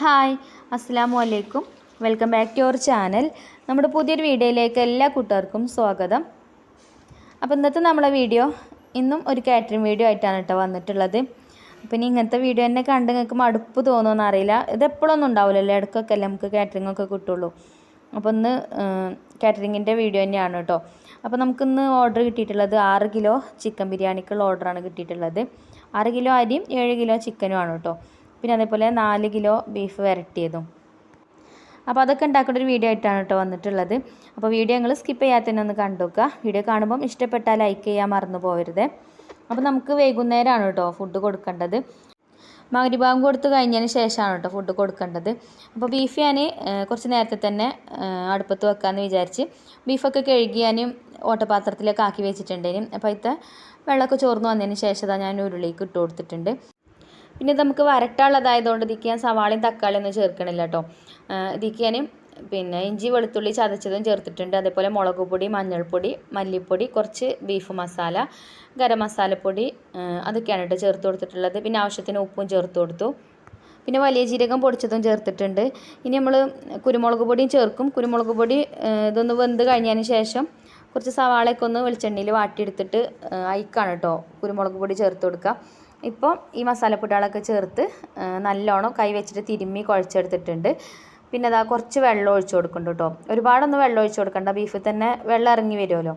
Hi അസ്സാം വലൈക്കും welcome back to our channel. നമ്മുടെ പുതിയൊരു വീഡിയോയിലേക്ക് എല്ലാ കൂട്ടുകാർക്കും സ്വാഗതം. അപ്പോൾ ഇന്നത്തെ നമ്മളെ വീഡിയോ ഇന്നും ഒരു കാറ്ററിംഗ് വീഡിയോ ആയിട്ടാണ് കേട്ടോ വന്നിട്ടുള്ളത്. അപ്പം ഇനി ഇങ്ങനത്തെ വീഡിയോ തന്നെ കണ്ട് നിങ്ങൾക്ക് മടുപ്പ് തോന്നുമെന്ന് അറിയില്ല. ഇത് എപ്പോഴൊന്നും ഉണ്ടാവില്ലല്ലോ. ഇടയ്ക്കൊക്കെ അല്ലേ നമുക്ക് കാറ്ററിംഗ് ഒക്കെ കിട്ടുള്ളൂ. അപ്പോൾ ഇന്ന് കാറ്ററിങ്ങിന്റെ വീഡിയോ തന്നെയാണ് കേട്ടോ. അപ്പോൾ നമുക്കിന്ന് ഓർഡർ കിട്ടിയിട്ടുള്ളത് ആറ് കിലോ ചിക്കൻ ബിരിയാണിക്കുള്ള ഓർഡറാണ് കിട്ടിയിട്ടുള്ളത്. ആറ് കിലോ അരിയും ഏഴ് കിലോ ചിക്കനുമാണ് കേട്ടോ. പിന്നെ അതേപോലെ നാല് കിലോ ബീഫ് വരട്ടിയതും. അപ്പോൾ അതൊക്കെ ഉണ്ടാക്കേണ്ട ഒരു വീഡിയോ ആയിട്ടാണ് കേട്ടോ വന്നിട്ടുള്ളത്. അപ്പോൾ വീഡിയോ നിങ്ങൾ സ്കിപ്പ് ചെയ്യാതെ തന്നെ ഒന്ന് കണ്ടുനോക്കുക. വീഡിയോ കാണുമ്പം ഇഷ്ടപ്പെട്ടാൽ ലൈക്ക് ചെയ്യാൻ മറന്നു പോകരുത് അപ്പോൾ നമുക്ക് വൈകുന്നേരമാണ് കേട്ടോ ഫുഡ് കൊടുക്കേണ്ടത്. മകരിഭാഗം കൊടുത്ത് കഴിഞ്ഞതിന് ശേഷമാണ് കേട്ടോ ഫുഡ് കൊടുക്കേണ്ടത്. അപ്പോൾ ബീഫ് ഞാൻ കുറച്ച് നേരത്തെ തന്നെ അടുപ്പത്ത് വെക്കാമെന്ന് വിചാരിച്ച് ബീഫൊക്കെ കഴുകി ഞാൻ ഓട്ടപാത്രത്തിലേക്ക് ആക്കി വെച്ചിട്ടുണ്ടേനും അപ്പോൾ ഇത്തെ വെള്ളമൊക്കെ ചോർന്ന് വന്നതിന് ശേഷം ഞാൻ ഉരുളിക്ക് ഇട്ട് കൊടുത്തിട്ടുണ്ട്. പിന്നെ നമുക്ക് വരട്ടാനുള്ളതായതുകൊണ്ട് ഇതിക്ക് ഞാൻ സവാളയും തക്കാളിയും ഒന്നും ചേർക്കണില്ല കേട്ടോ ഇതിക്ക് ഞാൻ പിന്നെ ഇഞ്ചി വെളുത്തുള്ളി ചതച്ചതും ചേർത്തിട്ടുണ്ട്. അതേപോലെ മുളക് പൊടി മഞ്ഞൾപ്പൊടി മല്ലിപ്പൊടി കുറച്ച് ബീഫ് മസാല ഗരം മസാലപ്പൊടി അതൊക്കെയാണ് കേട്ടോ ചേർത്ത് കൊടുത്തിട്ടുള്ളത്. പിന്നെ ആവശ്യത്തിന് ഉപ്പും ചേർത്ത് കൊടുത്തു. പിന്നെ വലിയ ജീരകം പൊടിച്ചതും ചേർത്തിട്ടുണ്ട്. ഇനി നമ്മൾ കുരുമുളക് പൊടിയും ചേർക്കും. കുരുമുളക് പൊടി ഇതൊന്ന് വെന്ത് കഴിഞ്ഞതിന് ശേഷം കുറച്ച് സവാളയൊക്കെ ഒന്ന് വെളിച്ചെണ്ണയിൽ വാട്ടിയെടുത്തിട്ട് അയക്കാണ് കേട്ടോ കുരുമുളക് പൊടി ചേർത്ത് കൊടുക്കുക. ഇപ്പോൾ ഈ മസാലപ്പൊടികളൊക്കെ ചേർത്ത് നല്ലോണം കൈ വെച്ചിട്ട് തിരുമ്മി കുഴച്ചെടുത്തിട്ടുണ്ട്. പിന്നെ അതാ കുറച്ച് വെള്ളം ഒഴിച്ചു കൊടുക്കുന്നുണ്ട് കേട്ടോ. ഒരുപാടൊന്നും വെള്ളം ഒഴിച്ചു കൊടുക്കണ്ട ബീഫിൽ തന്നെ വെള്ളം ഇറങ്ങി വരുമല്ലോ.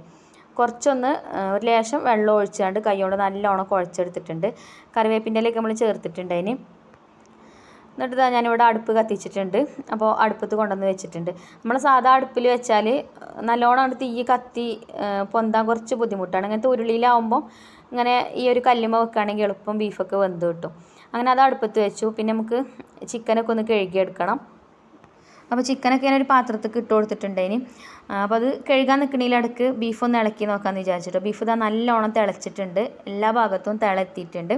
കുറച്ചൊന്ന് ഒരു ലേശം വെള്ളം ഒഴിച്ചാണ്ട് കൈ കൊണ്ട് നല്ലോണം കുഴച്ചെടുത്തിട്ടുണ്ട്. കറിവേപ്പിന്റെ ഇലയൊക്കെ നമ്മൾ ചേർത്തിട്ടുണ്ട് അതിന്. എന്നിട്ട് ഇതാ ഞാനിവിടെ അടുപ്പ് കത്തിച്ചിട്ടുണ്ട്. അപ്പോൾ അടുപ്പത്ത് കൊണ്ടുവന്ന് വെച്ചിട്ടുണ്ട്. നമ്മൾ സാധാ അടുപ്പിൽ വെച്ചാൽ നല്ലോണം തീ കത്തി പൊന്താൻ കുറച്ച് ബുദ്ധിമുട്ടാണ്. അങ്ങനത്തെ ഉരുളിയിലാവുമ്പോൾ ഇങ്ങനെ ഈ ഒരു കല്ലുമ്മ വെക്കുകയാണെങ്കിൽ എളുപ്പം ബീഫൊക്കെ വെന്ത് കിട്ടും. അങ്ങനെ അത് അടുപ്പത്ത് വെച്ചു. പിന്നെ നമുക്ക് ചിക്കനൊക്കെ ഒന്ന് കഴുകിയെടുക്കണം. അപ്പോൾ ചിക്കനൊക്കെ ഞാനൊരു പാത്രത്തിൽ ഇട്ട് കൊടുത്തിട്ടുണ്ടേന് അപ്പോൾ അത് കഴുകാൻ നിൽക്കണേലടക്ക് ബീഫ് ഒന്ന് ഇളക്കി നോക്കാമെന്ന് വിചാരിച്ചിട്ടോ. ബീഫ് ഇതാ നല്ലോണം തിളച്ചിട്ടുണ്ട്. എല്ലാ ഭാഗത്തും തിളെത്തിയിട്ടുണ്ട്.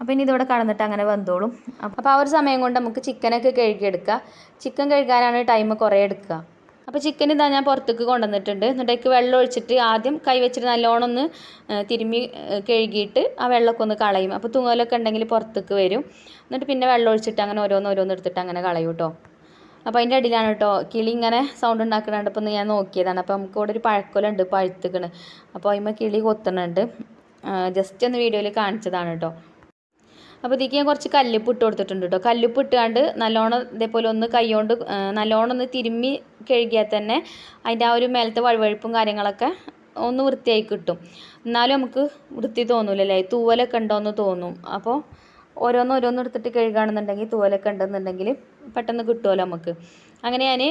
അപ്പോൾ ഇനി ഇതിവിടെ കടന്നിട്ട് അങ്ങനെ വന്നോളും അപ്പോൾ ആ ഒരു സമയം കൊണ്ട് നമുക്ക് ചിക്കനൊക്കെ കഴുകിയെടുക്കുക ചിക്കൻ കഴുകാനാണ് ടൈം കുറേ എടുക്കുക അപ്പോൾ ചിക്കൻ ഇതാ ഞാൻ പുറത്തേക്ക് കൊണ്ടുവന്നിട്ടുണ്ട്. എന്നിട്ടേക്ക് വെള്ളം ഒഴിച്ചിട്ട് ആദ്യം കൈ വെച്ചിട്ട് നല്ലോണം ഒന്ന് തിരുമ്മി കഴുകിയിട്ട് ആ വെള്ളമൊക്കെ ഒന്ന് കളയും. അപ്പോൾ തൂങ്ങലൊക്കെ ഉണ്ടെങ്കിൽ പുറത്തേക്ക് വരും. എന്നിട്ട് പിന്നെ വെള്ളം ഒഴിച്ചിട്ട് അങ്ങനെ ഓരോന്ന് ഓരോന്ന് എടുത്തിട്ട് അങ്ങനെ കളയും കേട്ടോ അപ്പോൾ അതിന്റെ അടിയിലാണ് കേട്ടോ കിളി ഇങ്ങനെ സൗണ്ട് ഉണ്ടാക്കുന്നുണ്ട് അപ്പോൾ ഞാൻ നോക്കിയതാണ്. അപ്പോൾ നമുക്ക് ഇവിടെ ഒരു പഴക്കൊലുണ്ട് പഴുത്തുക്കണ്. അപ്പോൾ അതിമ്മ കിളി കൊത്തുന്നുണ്ട് ജസ്റ്റ് ഒന്ന് വീഡിയോയിൽ കാണിച്ചതാണ് കേട്ടോ അപ്പോൾ ഇതിലേക്ക് ഞാൻ കുറച്ച് കല്ലുപ്പ് ഇട്ട് കൊടുത്തിട്ടുണ്ട് കേട്ടോ. കല്ലുപ്പ് ഇട്ടുകൊണ്ട് നല്ലോണം ഇതേപോലെ ഒന്ന് കൈകൊണ്ട് നല്ലോണം ഒന്ന് തിരുമ്മി കഴുകിയാൽ തന്നെ അതിന്റെ ആ ഒരു മേലത്തെ വഴുവഴുപ്പും കാര്യങ്ങളൊക്കെ ഒന്ന് വൃത്തിയായി കിട്ടും. എന്നാലും നമുക്ക് വൃത്തി തോന്നൂലല്ലേ? തൂവലൊക്കെ ഉണ്ടോയെന്ന് തോന്നും. അപ്പോൾ ഓരോന്ന് ഓരോന്ന് എടുത്തിട്ട് കഴുകുകയാണെന്നുണ്ടെങ്കിൽ തൂവലൊക്കെ ഉണ്ടെന്നുണ്ടെങ്കിൽ പെട്ടെന്ന് കിട്ടുമല്ലോ നമുക്ക്. അങ്ങനെ ഞാൻ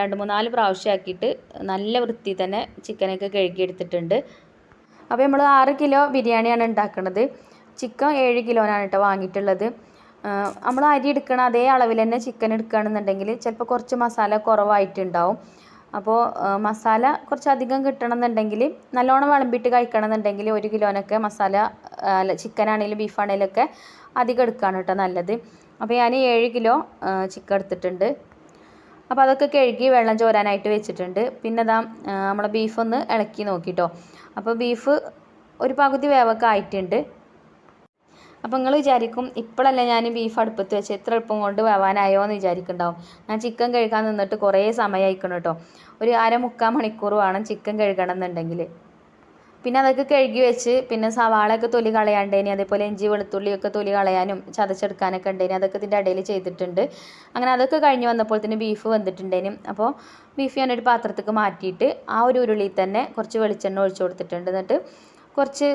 രണ്ട് മൂന്നാൽ പ്രാവശ്യം ആക്കിയിട്ട് നല്ല വൃത്തി തന്നെ ചിക്കനൊക്കെ കഴുകിയെടുത്തിട്ടുണ്ട്. അപ്പോൾ നമ്മൾ ആറ് കിലോ ബിരിയാണിയാണ് ഉണ്ടാക്കുന്നത് ചിക്കൻ ഏഴ് കിലോനാണ് കേട്ടോ വാങ്ങിയിട്ടുള്ളത്. നമ്മൾ അരി എടുക്കണ അതേ അളവിൽ തന്നെ ചിക്കൻ എടുക്കുകയാണെന്നുണ്ടെങ്കിൽ ചിലപ്പോൾ കുറച്ച് മസാല കുറവായിട്ടുണ്ടാവും. അപ്പോൾ മസാല കുറച്ച് അധികം കിട്ടണമെന്നുണ്ടെങ്കിൽ നല്ലോണം വിളമ്പിയിട്ട് കഴിക്കണമെന്നുണ്ടെങ്കിൽ ഒരു കിലോനൊക്കെ മസാല അല്ല ചിക്കൻ ആണെങ്കിലും ബീഫ് ഒക്കെ അധികം എടുക്കുകയാണ് കേട്ടോ നല്ലത്. അപ്പോൾ ഞാൻ ഏഴ് കിലോ ചിക്കൻ എടുത്തിട്ടുണ്ട്. അപ്പോൾ അതൊക്കെ കഴുകി വെള്ളം ചോരാനായിട്ട് വെച്ചിട്ടുണ്ട്. പിന്നെ ഇതാ നമ്മളെ ബീഫ് ഒന്ന് ഇളക്കി നോക്കിട്ടോ അപ്പോൾ ബീഫ് ഒരു പകുതി വേവൊക്കെ ആയിട്ടുണ്ട്. അപ്പോൾ നിങ്ങൾ വിചാരിക്കും ഇപ്പോഴല്ല ഞാൻ ബീഫ് അടുപ്പത്ത് വെച്ച് എത്ര എളുപ്പം കൊണ്ട് വേവാനായോ എന്ന് വിചാരിക്കുന്നുണ്ടാവും. ഞാൻ ചിക്കൻ കഴുകാൻ നിന്നിട്ട് കുറേ സമയമായിക്കണം കേട്ടോ ഒരു അര മുക്കാൽ മണിക്കൂർ വേണം ചിക്കൻ കഴുകണം എന്നുണ്ടെങ്കിൽ പിന്നെ അതൊക്കെ കഴുകി വെച്ച് പിന്നെ സവാളയൊക്കെ തൊലി കളയാണ്ടേനി അതേപോലെ ഇഞ്ചി വെളുത്തുള്ളിയൊക്കെ തൊലി കളയാനും ചതച്ചെടുക്കാനൊക്കെ ഉണ്ടേനി. അതൊക്കെ ഇതിന്റെ ഇടയിൽ ചെയ്തിട്ടുണ്ട്. അങ്ങനെ അതൊക്കെ കഴിഞ്ഞ് വന്നപ്പോൾ തന്നെ ബീഫ് വന്നിട്ടുണ്ടേനും അപ്പോൾ ബീഫ് ഞാനൊരു പാത്രത്തേക്ക് മാറ്റിയിട്ട് ആ ഒരു ഉരുളിയിൽ തന്നെ കുറച്ച് വെളിച്ചെണ്ണ ഒഴിച്ചു കൊടുത്തിട്ടുണ്ട്. എന്നിട്ട് കുറച്ച്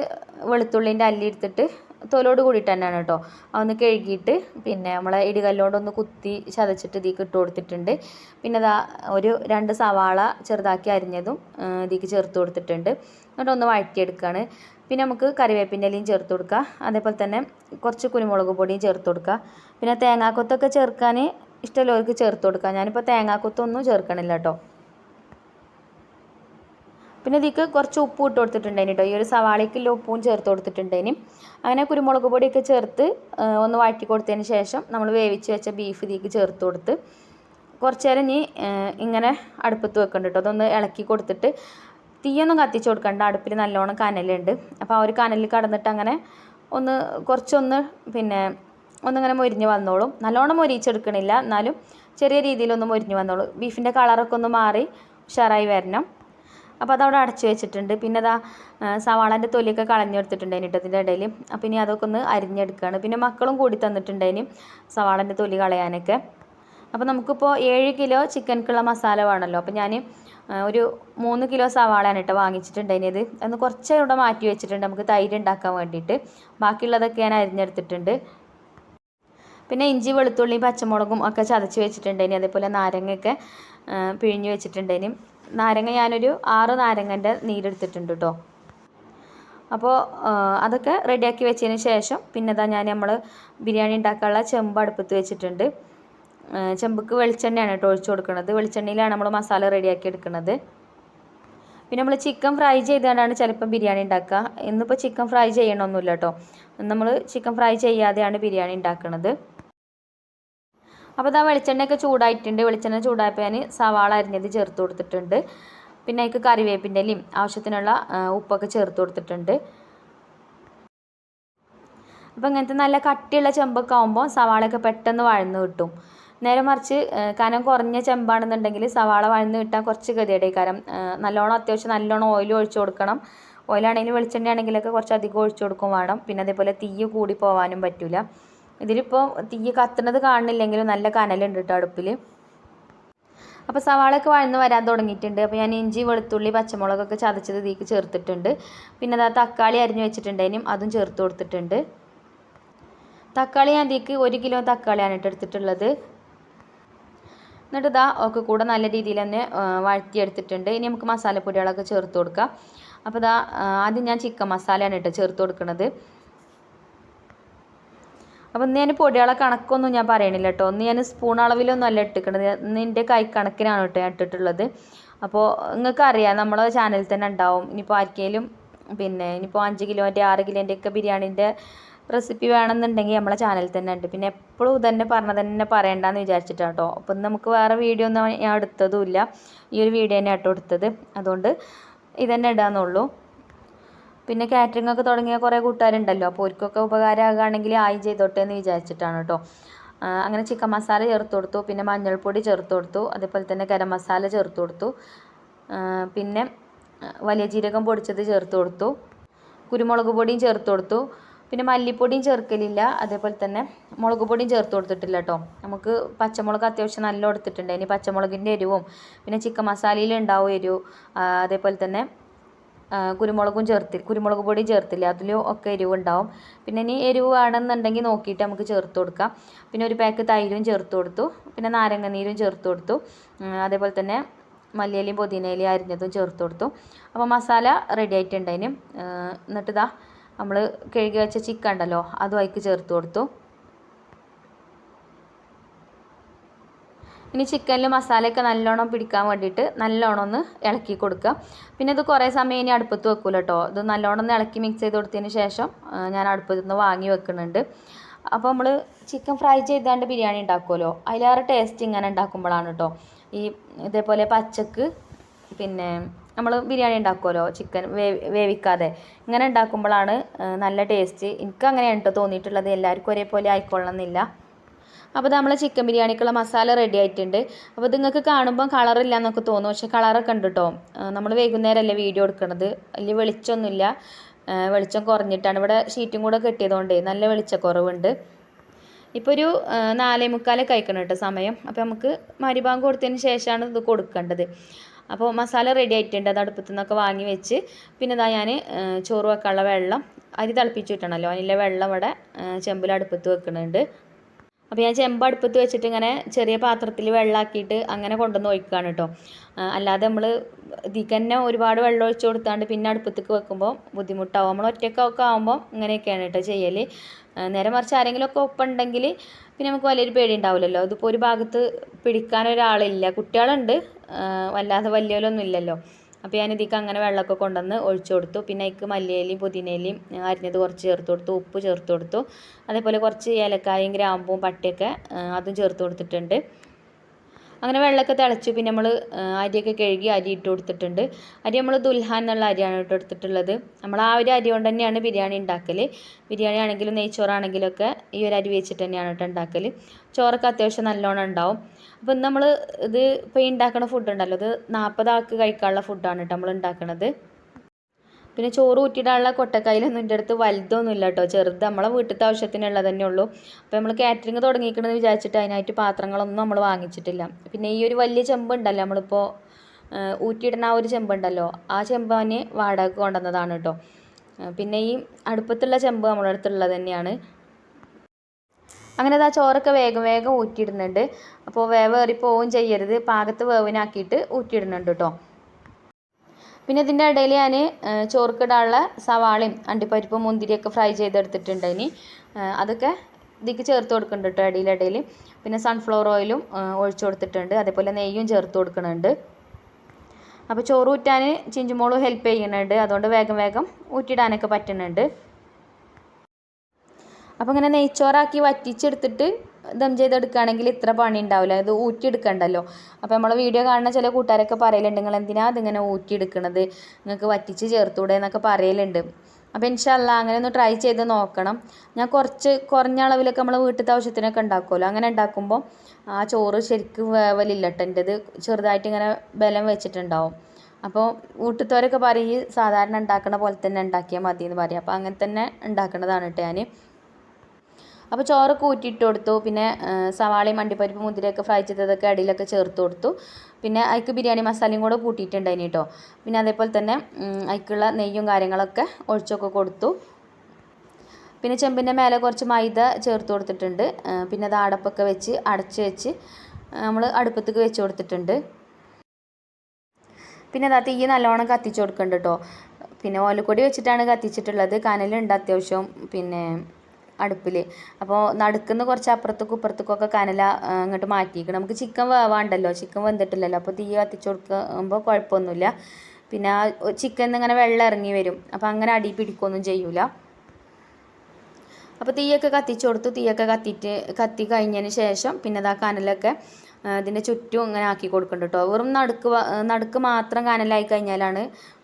വെളുത്തുള്ളിന്റെ അല്ലി എടുത്തിട്ട് തൊലോട് കൂടിയിട്ട് തന്നെയാണ് കേട്ടോ. അതൊന്ന് കഴുകിയിട്ട് പിന്നെ നമ്മളെ ഇടികല്ലോണ്ടൊന്ന് കുത്തി ചതച്ചിട്ട് ഇതിലേക്ക് ഇട്ട് കൊടുത്തിട്ടുണ്ട്. പിന്നെ അതാ ഒരു രണ്ട് സവാള ചെറുതാക്കി അരിഞ്ഞതും ഇതിലേക്ക് ചേർത്ത് കൊടുത്തിട്ടുണ്ട്. എന്നിട്ട് ഒന്ന് വഴറ്റിയെടുക്കുകയാണ് പിന്നെ നമുക്ക് കറിവേപ്പിന്റെ ഇലയും ചേർത്ത് കൊടുക്കുക അതേപോലെ തന്നെ കുറച്ച് കുരുമുളക് പൊടിയും ചേർത്ത് കൊടുക്കുക പിന്നെ തേങ്ങാക്കൊത്തൊക്കെ ചേർക്കാൻ ഇഷ്ടമുള്ളവർക്ക് ചേർത്ത് കൊടുക്കുക ഞാനിപ്പോൾ തേങ്ങാക്കൊത്തൊന്നും ചേർക്കണില്ല കേട്ടോ. പിന്നെ ഇതിക്ക് കുറച്ച് ഉപ്പ് ഇട്ട് കൊടുത്തിട്ടുണ്ടായിന് കേട്ടോ ഈ ഒരു സവാളയ്ക്കുള്ള ഉപ്പും ചേർത്ത് കൊടുത്തിട്ടുണ്ടായിന് അങ്ങനെ കുരുമുളക് പൊടിയൊക്കെ ചേർത്ത് ഒന്ന് വഴറ്റി കൊടുത്തതിന് ശേഷം നമ്മൾ വേവിച്ച് വെച്ച ബീഫ് ഇതിക്ക് ചേർത്ത് കൊടുത്ത് കുറച്ച് നേരം ഇനി ഇങ്ങനെ അടുപ്പത്ത് വെക്കണ്ട കേട്ടോ അതൊന്ന് ഇളക്കി കൊടുത്തിട്ട് തീയൊന്നും കത്തിച്ച് കൊടുക്കണ്ട. അടുപ്പിൽ നല്ലോണം കനലുണ്ട്. അപ്പോൾ ആ ഒരു കനലിൽ കടന്നിട്ട് അങ്ങനെ ഒന്ന് കുറച്ചൊന്ന് പിന്നെ ഒന്നിങ്ങനെ മൊരിഞ്ഞ് വന്നോളും. നല്ലോണം മൊരിച്ചെടുക്കണില്ല എന്നാലും ചെറിയ രീതിയിലൊന്ന് മൊരിഞ്ഞ് വന്നോളും. ബീഫിന്റെ കളറൊക്കെ ഒന്ന് മാറി ഉഷാറായി വരണം. അപ്പോൾ അതവിടെ അടച്ചു വെച്ചിട്ടുണ്ട്. പിന്നെ അതാ സവാളന്റെ തൊലിയൊക്കെ കളഞ്ഞെടുത്തിട്ടുണ്ട് ഇതിന്റെ ഇടയിൽ അപ്പം ഇനി അതൊക്കെ ഒന്ന് അരിഞ്ഞെടുക്കുകയാണ് പിന്നെ മക്കളും കൂടി തന്നിട്ടുണ്ടതിന് സവാളന്റെ തൊലി കളയാനൊക്കെ. അപ്പോൾ നമുക്കിപ്പോൾ ഏഴ് കിലോ ചിക്കൻക്കുള്ള മസാല വേണമല്ലോ അപ്പോൾ ഞാൻ ഒരു മൂന്ന് കിലോ സവാളയാണ് കേട്ടോ വാങ്ങിച്ചിട്ടുണ്ടായിരുന്നത് അന്ന് കുറച്ച് ഇവിടെ മാറ്റി വെച്ചിട്ടുണ്ട്. നമുക്ക് തൈര് ഉണ്ടാക്കാൻ വേണ്ടിയിട്ട്. ബാക്കിയുള്ളതൊക്കെ ഞാൻ അരിഞ്ഞെടുത്തിട്ടുണ്ട്. പിന്നെ ഇഞ്ചി വെളുത്തുള്ളിയും പച്ചമുളകും ഒക്കെ ചതച്ച് വെച്ചിട്ടുണ്ടേനി അതേപോലെ നാരങ്ങയൊക്കെ പിഴിഞ്ഞ് വെച്ചിട്ടുണ്ടേനി നാരങ്ങ ഞാനൊരു ആറ് നാരങ്ങന്റെ നീരെടുത്തിട്ടുണ്ട് കേട്ടോ അപ്പോൾ അതൊക്കെ റെഡിയാക്കി വെച്ചതിന് ശേഷം പിന്നെ ഇതാ ഞാൻ നമ്മൾ ബിരിയാണി ഉണ്ടാക്കാനുള്ള ചെമ്പ് അടുപ്പത്ത് വെച്ചിട്ടുണ്ട്. ചെമ്പക്ക് വെളിച്ചെണ്ണയാണ് കേട്ടോ ഒഴിച്ചു കൊടുക്കുന്നത് വെളിച്ചെണ്ണയിലാണ് നമ്മൾ മസാല റെഡിയാക്കി എടുക്കുന്നത് പിന്നെ നമ്മൾ ചിക്കൻ ഫ്രൈ ചെയ്തുകൊണ്ടാണ് ചിലപ്പം ബിരിയാണി ഉണ്ടാക്കുക ഇന്നിപ്പോൾ ചിക്കൻ ഫ്രൈ ചെയ്യണമൊന്നുമില്ല കേട്ടോ നമ്മൾ ചിക്കൻ ഫ്രൈ ചെയ്യാതെയാണ് ബിരിയാണി ഉണ്ടാക്കുന്നത് അപ്പോൾ ഇതാ വെളിച്ചെണ്ണയൊക്കെ ചൂടായിട്ടുണ്ട്. വെളിച്ചെണ്ണ ചൂടായപ്പോൾ ഞാൻ സവാള അരിഞ്ഞത് ചേർത്ത് കൊടുത്തിട്ടുണ്ട്. പിന്നെ അതിക്ക് കറിവേപ്പിന്റെ ഇലയും ആവശ്യത്തിനുള്ള ഉപ്പൊക്കെ ചേർത്ത് കൊടുത്തിട്ടുണ്ട്. അപ്പോൾ ഇങ്ങനത്തെ നല്ല കട്ടിയുള്ള ചെമ്പൊക്കെ ആകുമ്പോൾ സവാളയൊക്കെ പെട്ടെന്ന് വഴന്ന് കിട്ടും. നേരെ മറിച്ച് കനം കുറഞ്ഞ ചെമ്പാണെന്നുണ്ടെങ്കിൽ സവാള വഴന്ന് കിട്ടാൻ കുറച്ച് ഗതിയുടെ കാരം നല്ലോണം അത്യാവശ്യം നല്ലോണം ഓയിൽ ഒഴിച്ചു കൊടുക്കണം. ഓയിലാണെങ്കിലും വെളിച്ചെണ്ണ ആണെങ്കിലൊക്കെ കുറച്ച് അധികം ഒഴിച്ചു കൊടുക്കും വേണം. പിന്നെ അതേപോലെ തീ കൂടി പോകാനും പറ്റില്ല ഇതിലിപ്പോൾ തീ കത്തുന്നത് കാണുന്നില്ലെങ്കിലും നല്ല കനലുണ്ട് കേട്ടോ അടുപ്പിൽ അപ്പോൾ സവാളയൊക്കെ വഴന്ന് വരാൻ തുടങ്ങിയിട്ടുണ്ട്. അപ്പോൾ ഞാൻ ഇഞ്ചി വെളുത്തുള്ളി പച്ചമുളകൊക്കെ ചതച്ചത് ഇതിലേക്ക് ചേർത്തിട്ടുണ്ട്. പിന്നെ അതാ തക്കാളി അരിഞ്ഞു വെച്ചിട്ടുണ്ടേനും അതും ചേർത്ത് കൊടുത്തിട്ടുണ്ട്. തക്കാളി ഞാൻ ഇതിലേക്ക് ഒരു കിലോ തക്കാളിയാണ് ഇട്ട് എടുത്തിട്ടുള്ളത്. എന്നിട്ട് ഇതാ ഒക്കെ കൂടെ നല്ല രീതിയിൽ തന്നെ വഴറ്റിയെടുത്തിട്ടുണ്ട്. ഇനി നമുക്ക് മസാലപ്പൊടികളൊക്കെ ചേർത്ത് കൊടുക്കാം. അപ്പോൾ ഇതാ ആദ്യം ഞാൻ ചിക്കൻ മസാലയാണ് ഇട്ട് ചേർത്ത് കൊടുക്കുന്നത് അപ്പോൾ ഞാൻ പൊടികളെ കണക്കൊന്നും ഞാൻ പറയണില്ല കേട്ടോ. ഒന്ന് ഞാൻ സ്പൂൺ അളവിലൊന്നും അല്ല ഇട്ടിക്കണത് ഇന്ന് എന്റെ കൈ കണക്കിനാണ് കേട്ടോ ഞാൻ ഇട്ടിട്ടുള്ളത്. അപ്പോൾ നിങ്ങൾക്ക് അറിയാം നമ്മളെ ചാനലിൽ തന്നെ ഉണ്ടാവും. ഇനിയിപ്പോൾ ആർക്കെങ്കിലും പിന്നെ ഇനിയിപ്പോൾ അഞ്ച് കിലോന്റെ ആറ് കിലോന്റെ ഒക്കെ ബിരിയാണീന്റെ റെസിപ്പി വേണമെന്നുണ്ടെങ്കിൽ നമ്മളെ ചാനലിൽ തന്നെ ഉണ്ട്. പിന്നെ എപ്പോഴും ഇതന്നെ പറഞ്ഞ തന്നെ പറയണ്ടെന്ന് വിചാരിച്ചിട്ടാണ് കേട്ടോ. അപ്പം നമുക്ക് വേറെ വീഡിയോ ഒന്നും ഞാൻ എടുത്തതുമില്ല ഈ ഒരു വീഡിയോ തന്നെ കേട്ടോ എടുത്തത്. അതുകൊണ്ട് ഇതന്നെ ഇടാന്നുള്ളൂ. പിന്നെ കാറ്ററിംഗ് ഒക്കെ തുടങ്ങിയ കുറേ കൂട്ടുകാരുണ്ടല്ലോ. അപ്പോൾ അവർക്കൊക്കെ ഉപകാരമാകുകയാണെങ്കിൽ ആയി ചെയ്തോട്ടെ എന്ന് വിചാരിച്ചിട്ടാണ് കേട്ടോ. അങ്ങനെ ചിക്കൻ മസാല ചേർത്ത് കൊടുത്തു. പിന്നെ മഞ്ഞൾപ്പൊടി ചേർത്ത് കൊടുത്തു. അതേപോലെ തന്നെ ഗരം മസാല ചേർത്ത് കൊടുത്തു. പിന്നെ വലിയ ജീരകം പൊടിച്ചത് ചേർത്ത് കൊടുത്തു. കുരുമുളക് പൊടിയും ചേർത്ത് കൊടുത്തു. പിന്നെ മല്ലിപ്പൊടിയും ചേർക്കലില്ല. അതേപോലെ തന്നെ മുളക് പൊടിയും ചേർത്ത് കൊടുത്തിട്ടില്ല കേട്ടോ. നമുക്ക് പച്ചമുളക് അത്യാവശ്യം നല്ല കൊടുത്തിട്ടുണ്ട് ഇനി പച്ചമുളകിന്റെ എരിവും പിന്നെ ചിക്കൻ മസാലയിൽ ഉണ്ടാവും എരിവ്. അതേപോലെ തന്നെ കുരുമുളകും ചേർത്തി കുരുമുളക് പൊടി ചേർത്തില്ല അതിലും ഒക്കെ എരിവുണ്ടാവും. പിന്നെ ഇനി എരിവ് വേണമെന്നുണ്ടെങ്കിൽ നോക്കിയിട്ട് നമുക്ക് ചേർത്ത് കൊടുക്കാം. പിന്നെ ഒരു പാക്ക് തൈരും ചേർത്ത് കൊടുത്തു. പിന്നെ നാരങ്ങ നീരും ചേർത്ത് കൊടുത്തു. അതേപോലെ തന്നെ മല്ലിയിലയും പുതിനയിലയും അരിഞ്ഞതും ചേർത്ത് കൊടുത്തു. അപ്പോൾ മസാല റെഡി ആയിട്ടുണ്ട് അതിന് എന്നിട്ട് ഇതാ നമ്മൾ കഴുകി വെച്ച ചിക്കൻ ഉണ്ടല്ലോ അതും അതിക്ക് ചേർത്ത് കൊടുത്തു. ഇനി ചിക്കനിൽ മസാലയൊക്കെ നല്ലോണം പിടിക്കാൻ വേണ്ടിയിട്ട് നല്ലോണം ഒന്ന് ഇളക്കി കൊടുക്കുക. പിന്നെ ഇത് കുറേ സമയം ഇനി അടുപ്പത്ത് വെക്കൂല കേട്ടോ ഇത് നല്ലോണം ഒന്ന് ഇളക്കി മിക്സ് ചെയ്ത് കൊടുത്തതിന് ശേഷം ഞാൻ അടുപ്പത്ത് നിന്ന് വാങ്ങി വെക്കുന്നുണ്ട്. അപ്പോൾ നമ്മൾ ചിക്കൻ ഫ്രൈ ചെയ്താണ്ട് ബിരിയാണി ഉണ്ടാക്കുമല്ലോ? അതിലേറെ ടേസ്റ്റ് ഇങ്ങനെ ഉണ്ടാക്കുമ്പോഴാണ് കേട്ടോ ഈ ഇതേപോലെ പച്ചക്ക് പിന്നെ നമ്മൾ ബിരിയാണി ഉണ്ടാക്കുമല്ലോ? ചിക്കൻ വേവിക്കാതെ. ഇങ്ങനെ ഉണ്ടാക്കുമ്പോഴാണ് നല്ല ടേസ്റ്റ് എനിക്ക് അങ്ങനെയാണ് തോന്നിയിട്ടുള്ളത്. എല്ലാവർക്കും ഒരേപോലെ ആയിക്കൊള്ളണമെന്നില്ല. അപ്പോൾ നമ്മൾ ചിക്കൻ ബിരിയാണിക്കുള്ള മസാല റെഡി ആയിട്ടുണ്ട്. അപ്പോൾ നിങ്ങൾക്ക് കാണുമ്പോൾ കളറില്ല എന്നൊക്കെ തോന്നും. പക്ഷേ കളറൊക്കെ ഉണ്ട് കേട്ടോ നമ്മൾ വൈകുന്നേരമല്ലേ വീഡിയോ എടുക്കുന്നത് വലിയ വെളിച്ചമൊന്നുമില്ല വെളിച്ചം കുറഞ്ഞിട്ടാണ്. ഇവിടെ ഷീറ്റും കൂടെ കെട്ടിയതുകൊണ്ട് നല്ല വെളിച്ചക്കുറവുണ്ട്. ഇപ്പോൾ ഒരു നാലേ മുക്കാലൊക്കെ കഴിക്കണം കേട്ടോ സമയം. അപ്പോൾ നമുക്ക് മരിഭാഗം കൊടുത്തതിന് ശേഷമാണ് ഇത് കൊടുക്കേണ്ടത്. അപ്പോൾ മസാല റെഡി ആയിട്ടുണ്ട്. അത് അടുപ്പത്തു നിന്നൊക്കെ വാങ്ങി വെച്ച് പിന്നെ ഇതാ ഞാൻ ചോറ് വെക്കാനുള്ള വെള്ളം അരി തിളപ്പിച്ച് വിട്ടണമല്ലോ അതിലെ വെള്ളം ഇവിടെ ചെമ്പിൽ അടുപ്പത്ത് വെക്കുന്നുണ്ട് അപ്പോൾ ഞാൻ ചെമ്പ് അടുപ്പത്ത് വെച്ചിട്ട് ഇങ്ങനെ ചെറിയ പാത്രത്തിൽ വെള്ളമാക്കിയിട്ട് അങ്ങനെ കൊണ്ടുവന്ന് ഒഴിക്കുകയാണ് കേട്ടോ. അല്ലാതെ നമ്മൾ ഇതിക്ക് തന്നെ ഒരുപാട് വെള്ളം ഒഴിച്ച് കൊടുത്താണ്ട് പിന്നെ അടുപ്പത്തേക്ക് വെക്കുമ്പോൾ ബുദ്ധിമുട്ടാവും. നമ്മൾ ഒറ്റക്കൊക്കെ ആകുമ്പോൾ ഇങ്ങനെയൊക്കെയാണ് കേട്ടോ ചെയ്യൽ നേരെ മറിച്ച് ആരെങ്കിലുമൊക്കെ ഒപ്പുണ്ടെങ്കിൽ പിന്നെ നമുക്ക് വലിയൊരു പേടി ഉണ്ടാവില്ലല്ലോ. ഇതിപ്പോൾ ഒരു ഭാഗത്ത് പിടിക്കാൻ ഒരാളില്ല. കുട്ടികളുണ്ട്. വല്ലാതെ വലിയവരൊന്നും ഇല്ലല്ലോ. അപ്പോൾ ഞാൻ ഇതിക്ക് അങ്ങനെ വെള്ളമൊക്കെ കൊണ്ടുവന്ന് ഒഴിച്ചു കൊടുത്തു. പിന്നെ അതിക്ക് മല്ലിയിലയും പുതിനയിലയും അരിഞ്ഞത് കുറച്ച് ചേർത്ത് കൊടുത്തു ഉപ്പ് ചേർത്ത് കൊടുത്തു. അതേപോലെ കുറച്ച് ഏലക്കായും ഗ്രാമ്പും പട്ടയൊക്കെ അതും ചേർത്ത് കൊടുത്തിട്ടുണ്ട്. അങ്ങനെ വെള്ളമൊക്കെ തിളച്ചു പിന്നെ നമ്മൾ അരിയൊക്കെ കഴുകി അരി ഇട്ട് കൊടുത്തിട്ടുണ്ട്. അരി നമ്മൾ ദുൽഹാൻ എന്നുള്ള അരിയാണ് ഇട്ട് കൊടുത്തിട്ടുള്ളത്. നമ്മൾ ആ ഒരു അരി കൊണ്ട് തന്നെയാണ് ബിരിയാണി ഉണ്ടാക്കൽ ബിരിയാണി ആണെങ്കിലും നെയ്ച്ചോറാണെങ്കിലും ഒക്കെ ഈ ഒരു അരി വെച്ചിട്ട് തന്നെയാണ് കേട്ടോ ഉണ്ടാക്കൽ ചോറൊക്കെ അത്യാവശ്യം നല്ലോണം ഉണ്ടാവും. അപ്പോൾ നമ്മൾ ഇത് ഇപ്പോൾ ഉണ്ടാക്കുന്ന ഫുഡ് ഉണ്ടല്ലോ ഇത് നാൽപ്പത് ആൾക്ക് കഴിക്കാനുള്ള ഫുഡാണ് കേട്ടോ നമ്മൾ ഉണ്ടാക്കുന്നത് പിന്നെ ചോറ് ഊറ്റിയിടാനുള്ള കൊട്ടക്കായിലൊന്നും എന്റെ അടുത്ത് വലുതൊന്നും ഇല്ല കേട്ടോ. ചെറുത് നമ്മളെ വീട്ടിലത്തെ ആവശ്യത്തിനുള്ളത് തന്നെ ഉള്ളൂ. അപ്പോൾ നമ്മൾ കാറ്ററിംഗ് തുടങ്ങിയിരിക്കണമെന്ന് വിചാരിച്ചിട്ട് അതിനായിട്ട് പാത്രങ്ങളൊന്നും നമ്മൾ വാങ്ങിച്ചിട്ടില്ല. പിന്നെ ഈ ഒരു വലിയ ചെമ്പ് ഉണ്ടല്ലോ നമ്മളിപ്പോൾ ഊറ്റിയിടുന്ന ആ ഒരു ചെമ്പുണ്ടല്ലോ ആ ചെമ്പാന് വാടക കൊണ്ടുവന്നതാണ് കേട്ടോ. പിന്നെ ഈ അടുപ്പത്തുള്ള ചെമ്പ് നമ്മുടെ അടുത്തുള്ളത് തന്നെയാണ്. അങ്ങനെ അത് ആ ചോറൊക്കെ വേഗം വേഗം ഊറ്റിയിടുന്നുണ്ട്. അപ്പോൾ വേവേറി പോവുകയും ചെയ്യരുത്. പാകത്ത് വേവിനാക്കിയിട്ട് ഊറ്റിയിടുന്നുണ്ട് കേട്ടോ. പിന്നെ ഇതിന്റെ ഇടയിൽ ഞാൻ ചോർക്കിടാനുള്ള സവാളയും അണ്ടിപ്പരിപ്പും മുന്തിരിയൊക്കെ ഫ്രൈ ചെയ്തെടുത്തിട്ടുണ്ട് ഇനി അതൊക്കെ ഇതിക്ക് ചേർത്ത് കൊടുക്കുന്നുണ്ട് കേട്ടോ ഇടയിലിടയിൽ പിന്നെ സൺഫ്ലവർ ഓയിലും ഒഴിച്ചു കൊടുത്തിട്ടുണ്ട്. അതേപോലെ നെയ്യും ചേർത്ത് കൊടുക്കുന്നുണ്ട്. അപ്പോൾ ചോറ് ഊറ്റാൻ ചിഞ്ചുമോളും ഹെൽപ്പ് ചെയ്യുന്നുണ്ട്. അതുകൊണ്ട് വേഗം വേഗം ഊറ്റിയിടാനൊക്കെ പറ്റുന്നുണ്ട്. അപ്പോൾ ഇങ്ങനെ നെയ്ച്ചോറാക്കി വറ്റിച്ചെടുത്തിട്ട് ദം ചെയ്തെടുക്കുകയാണെങ്കിൽ ഇത്ര പണി ഉണ്ടാവില്ല ഇത് ഊറ്റിയെടുക്കണ്ടല്ലോ. അപ്പോൾ നമ്മൾ വീഡിയോ കാണുന്ന ചില കൂട്ടുകാരൊക്കെ പറയലുണ്ട് നിങ്ങൾ എന്തിനാണ് അതിങ്ങനെ ഊറ്റിയെടുക്കണത്? നിങ്ങൾക്ക് വറ്റിച്ച് ചേർത്തൂടെ എന്നൊക്കെ പറയലുണ്ട്. അപ്പോൾ ഇൻഷല്ല അങ്ങനെ ഒന്ന് ട്രൈ ചെയ്ത് നോക്കണം. ഞാൻ കുറച്ച് കുറഞ്ഞ അളവിലൊക്കെ നമ്മൾ വീട്ടിലത്തെ ആവശ്യത്തിനൊക്കെ ഉണ്ടാക്കുമല്ലോ. അങ്ങനെ ഉണ്ടാക്കുമ്പോൾ ആ ചോറ് ശരിക്കും വേവലില്ല കേട്ടോ. എന്റെത് ചെറുതായിട്ട് ഇങ്ങനെ ബലം വെച്ചിട്ടുണ്ടാവും. അപ്പോൾ വീട്ടിലത്തവരൊക്കെ പറയും സാധാരണ ഉണ്ടാക്കുന്ന പോലെ തന്നെ ഉണ്ടാക്കിയാൽ മതി എന്ന് പറയും. അപ്പോൾ അങ്ങനെ തന്നെ ഉണ്ടാക്കുന്നതാണ് കേട്ടോ ഞാൻ അപ്പോൾ ചോറൊക്കെ ഊറ്റിയിട്ട് കൊടുത്തു. പിന്നെ സവാളയും മണ്ടിപ്പരിപ്പും മുതിരയൊക്കെ ഫ്രൈ ചെയ്തതൊക്കെ അടിയിലൊക്കെ ചേർത്ത് കൊടുത്തു. പിന്നെ അതിക്ക് ബിരിയാണി മസാലയും കൂടെ കൂട്ടിയിട്ടുണ്ടായിന് കേട്ടോ പിന്നെ അതേപോലെ തന്നെ അതിക്കുള്ള നെയ്യും കാര്യങ്ങളൊക്കെ ഒഴിച്ചൊക്കെ കൊടുത്തു. പിന്നെ ചെമ്പിന്റെ മേലെ കുറച്ച് മൈദ ചേർത്ത് കൊടുത്തിട്ടുണ്ട്. പിന്നെ അത് അടപ്പൊക്കെ വെച്ച് അടച്ച് വെച്ച് നമ്മൾ അടുപ്പത്തേക്ക് വെച്ച് കൊടുത്തിട്ടുണ്ട്. പിന്നെ അതാ തീ നല്ലോണം കത്തിച്ച് കൊടുക്കുന്നുണ്ട് കേട്ടോ പിന്നെ ഓലക്കൊടി വെച്ചിട്ടാണ് കത്തിച്ചിട്ടുള്ളത്. കനലുണ്ട് അത്യാവശ്യം. പിന്നെ അടുപ്പിൽ അപ്പോൾ നടുക്കുന്ന കുറച്ച് അപ്പുറത്തേക്കും ഇപ്പുറത്തേക്കൊക്കെ കനല അങ്ങോട്ട് മാറ്റിയിരിക്കണം നമുക്ക് ചിക്കൻ വേവാണ്ടല്ലോ. ചിക്കൻ വെന്തിട്ടില്ലല്ലോ. അപ്പോൾ തീ കത്തിച്ച് കൊടുക്കുമ്പോൾ കുഴപ്പമൊന്നുമില്ല. പിന്നെ ആ ചിക്കൻ ഇങ്ങനെ വെള്ളം ഇറങ്ങി വരും. അപ്പോൾ അങ്ങനെ അടി പിടിക്കുകയൊന്നും ചെയ്യൂല. അപ്പോൾ തീയൊക്കെ കത്തിച്ച് കൊടുത്തു തീയൊക്കെ കത്തിയിട്ട് കത്തി കഴിഞ്ഞതിന് ശേഷം പിന്നെ അതാ കനലൊക്കെ ഇതിന്റെ ചുറ്റും ഇങ്ങനെ ആക്കി കൊടുക്കുന്നുണ്ട് കേട്ടോ. വെറും നടുക്ക് നടുക്ക് മാത്രം കനലായി കഴിഞ്ഞാലാണ്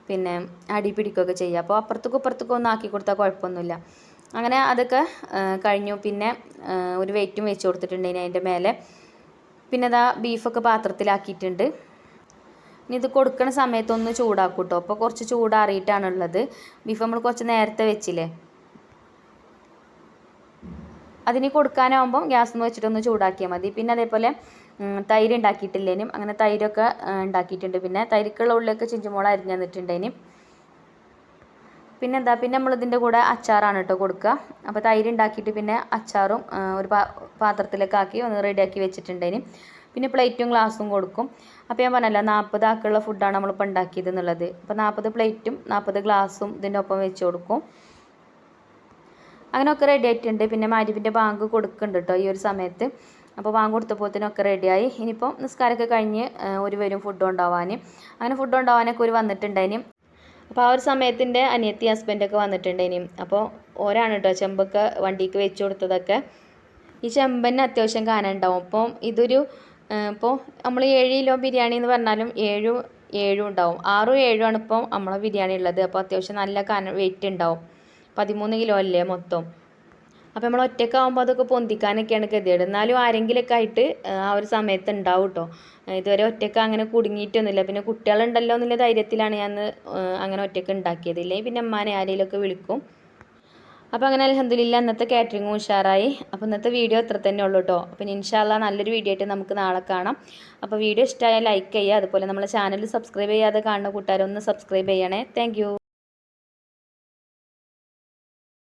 പിന്നെ അടി പിടിക്കുകയൊക്കെ ചെയ്യുക. അപ്പോൾ അപ്പുറത്തേക്കും ഇപ്പുറത്തേക്കും ഒന്നും ആക്കി കൊടുത്താൽ കുഴപ്പമൊന്നുമില്ല. അങ്ങനെ അതൊക്കെ കഴിഞ്ഞു. പിന്നെ ഒരു വെയിറ്റും വെച്ച് കൊടുത്തിട്ടുണ്ട് ഇനി അതിന്റെ മേലെ. പിന്നെ അതാ ബീഫൊക്കെ പാത്രത്തിലാക്കിയിട്ടുണ്ട്. ഇനി ഇത് കൊടുക്കുന്ന സമയത്തൊന്ന് ചൂടാക്കും കേട്ടോ അപ്പോൾ കുറച്ച് ചൂടാറിയിട്ടാണുള്ളത്. ബീഫ് നമ്മൾ കുറച്ച് നേരത്തെ വെച്ചില്ലേ? അതിന് കൊടുക്കാനാവുമ്പം ഗ്യാസ് വെച്ചിട്ടൊന്ന് ചൂടാക്കിയാൽ മതി. പിന്നെ അതേപോലെ തൈര് ഉണ്ടാക്കിയിട്ടില്ലേനും. അങ്ങനെ തൈരൊക്കെ ഉണ്ടാക്കിയിട്ടുണ്ട്. പിന്നെ തൈരിക്കുള്ള ഉള്ളിലൊക്കെ ചിഞ്ചുമോള അരിഞ്ഞു തന്നിട്ടുണ്ടേനും. പിന്നെ എന്താ പിന്നെ നമ്മൾ ഇതിന്റെ കൂടെ അച്ചാറാണ് കേട്ടോ കൊടുക്കുക അപ്പോൾ തൈര് ഉണ്ടാക്കിയിട്ട് പിന്നെ അച്ചാറും ഒരു പാത്രത്തിലേക്ക് ആക്കി ഒന്ന് റെഡിയാക്കി വെച്ചിട്ടുണ്ടേന് പിന്നെ പ്ലേറ്റും ഗ്ലാസും കൊടുക്കും. അപ്പോൾ ഞാൻ പറഞ്ഞല്ലോ നാൽപ്പത് ആക്കുള്ള ഫുഡാണ് നമ്മളിപ്പോൾ ഉണ്ടാക്കിയത് എന്നുള്ളത്. അപ്പോൾ നാൽപ്പത് പ്ലേറ്റും നാൽപ്പത് ഗ്ലാസും ഇതിന്റെ ഒപ്പം വെച്ച് കൊടുക്കും. അങ്ങനെയൊക്കെ റെഡി ആയിട്ടുണ്ട്. പിന്നെ മാരിപ്പിന്റെ ബാങ്ക് കൊടുക്കുന്നുണ്ട് കേട്ടോ ഈ ഒരു സമയത്ത്. അപ്പോൾ ബാങ്ക് കൊടുത്തപ്പോഴത്തേനൊക്കെ റെഡിയായി ഇനിയിപ്പം നിസ്കാരമൊക്കെ കഴിഞ്ഞ് ഒരു വരും ഫുഡ് കൊണ്ടുപോകാൻ അങ്ങനെ ഫുഡ് ഉണ്ടാവാനൊക്കെ ഒരു വന്നിട്ടുണ്ടായിന്. അപ്പോൾ ആ ഒരു സമയത്തിന്റെ അനിയത്തി ഹസ്ബൻഡൊക്കെ ഇനിയും. അപ്പോൾ ഓരാണ് കേട്ടോ ചെമ്പൊക്കെ വണ്ടിക്ക് വെച്ച് കൊടുത്തതൊക്കെ. ഈ ചെമ്പന് അത്യാവശ്യം കാനുണ്ടാവും അപ്പം ഇതൊരു ഇപ്പോൾ നമ്മൾ ഏഴ് കിലോ ബിരിയാണി എന്ന് പറഞ്ഞാലും ഏഴും ഏഴും ഉണ്ടാവും. ആറും ഏഴും ആണ് ഇപ്പം നമ്മളെ ബിരിയാണി ഉള്ളത്. അപ്പോൾ അത്യാവശ്യം നല്ല കന വെയിറ്റ് ഉണ്ടാവും. പതിമൂന്ന് കിലോ അല്ലേ മൊത്തം. അപ്പോൾ നമ്മൾ ഒറ്റയ്ക്കാവുമ്പോൾ അതൊക്കെ പൊന്തിക്കാനൊക്കെയാണ് ഗതികേട്. എന്നാലും ആരെങ്കിലുമൊക്കെ ആയിട്ട് ആ ഒരു സമയത്ത് ഉണ്ടാവും കേട്ടോ ഇതുവരെ ഒറ്റയ്ക്ക് അങ്ങനെ കുടുങ്ങിയിട്ടൊന്നുമില്ല. പിന്നെ കുട്ടികളുണ്ടല്ലോ എന്നുള്ള ധൈര്യത്തിലാണ് ഞാൻ അങ്ങനെ ഒറ്റയ്ക്ക് ഉണ്ടാക്കിയതില്ലേ പിന്നെ അമ്മാനെ ആരെങ്കിലുമൊക്കെ വിളിക്കും. അപ്പോൾ അങ്ങനെ അലഹദില്ല ഇന്നത്തെ കാറ്ററിങ്ങും ഉഷാറായി. അപ്പോൾ ഇന്നത്തെ വീഡിയോ ഇത്ര തന്നെ ഉള്ളൂ കേട്ടോ അപ്പം ഇൻഷാല്ല നല്ലൊരു വീഡിയോ ആയിട്ട് നമുക്ക് നാളെ കാണാം. അപ്പോൾ വീഡിയോ ഇഷ്ടമായാൽ ലൈക്ക് ചെയ്യുക. അതുപോലെ നമ്മളെ ചാനൽ സബ്സ്ക്രൈബ് ചെയ്യാതെ കാണുന്ന കൂട്ടുകാരൊന്ന് സബ്സ്ക്രൈബ് ചെയ്യണേ. താങ്ക്